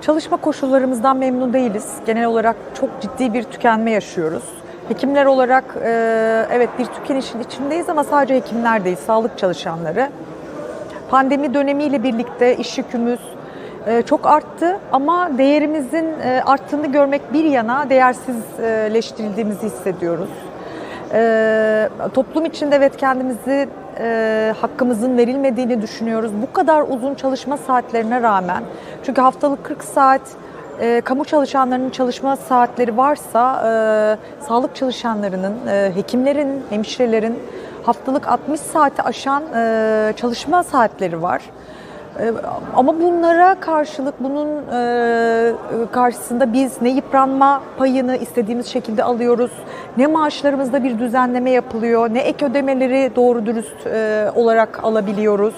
Çalışma koşullarımızdan memnun değiliz. Genel olarak çok ciddi bir tükenme yaşıyoruz. Hekimler olarak e, evet bir tükenişin içindeyiz ama sadece hekimler değil, sağlık çalışanları. Pandemi dönemiyle birlikte iş yükümüz e, çok arttı ama değerimizin e, arttığını görmek bir yana değersizleştirildiğimizi hissediyoruz. E, toplum içinde evet kendimizi e, hakkımızın verilmediğini düşünüyoruz. Bu kadar uzun çalışma saatlerine rağmen çünkü haftalık 40 saat e, kamu çalışanlarının çalışma saatleri varsa e, sağlık çalışanlarının, e, hekimlerin, hemşirelerin haftalık 60 saati aşan e, çalışma saatleri var. E, Ama bunlara karşılık bunun e, karşısında biz ne yıpranma payını istediğimiz şekilde alıyoruz, ne maaşlarımızda bir düzenleme yapılıyor, ne ek ödemeleri doğru dürüst e, olarak alabiliyoruz.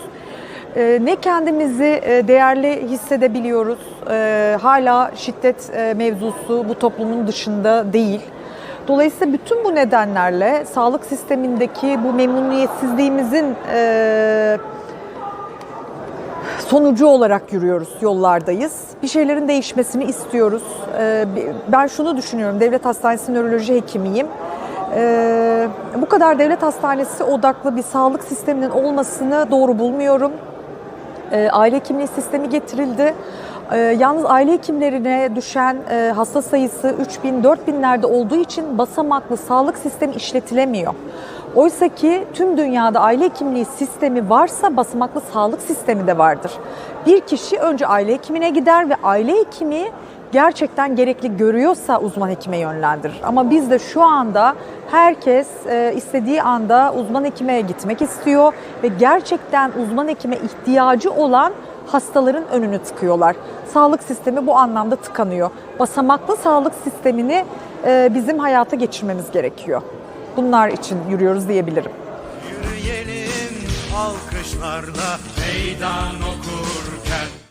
E, Ne kendimizi e, değerli hissedebiliyoruz. Hala şiddet mevzusu bu toplumun dışında değil. Dolayısıyla bütün bu nedenlerle sağlık sistemindeki bu memnuniyetsizliğimizin sonucu olarak yürüyoruz, yollardayız. Bir şeylerin değişmesini istiyoruz. Ee, Ben şunu düşünüyorum, devlet hastanesi nöroloji hekimiyim. Ee, Bu kadar devlet hastanesi odaklı bir sağlık sisteminin olmasını doğru bulmuyorum. Ee, Aile hekimliği sistemi getirildi. Ee, Yalnız aile hekimlerine düşen e, hasta sayısı 3000 4000'lerde olduğu için basamaklı sağlık sistemi işletilemiyor. Oysa ki tüm dünyada aile hekimliği sistemi varsa basamaklı sağlık sistemi de vardır. Bir kişi önce aile hekimine gider ve aile hekimi gerçekten gerekli görüyorsa uzman hekime yönlendirir. Ama bizde şu anda herkes e, istediği anda uzman hekime gitmek istiyor ve gerçekten uzman hekime ihtiyacı olan hastaların önünü tıkıyorlar. Sağlık sistemi bu anlamda tıkanıyor. Basamaklı sağlık sistemini e, bizim hayata geçirmemiz gerekiyor. Bunlar için yürüyoruz diyebilirim. Yürüyelim alkışlarla meydan okurken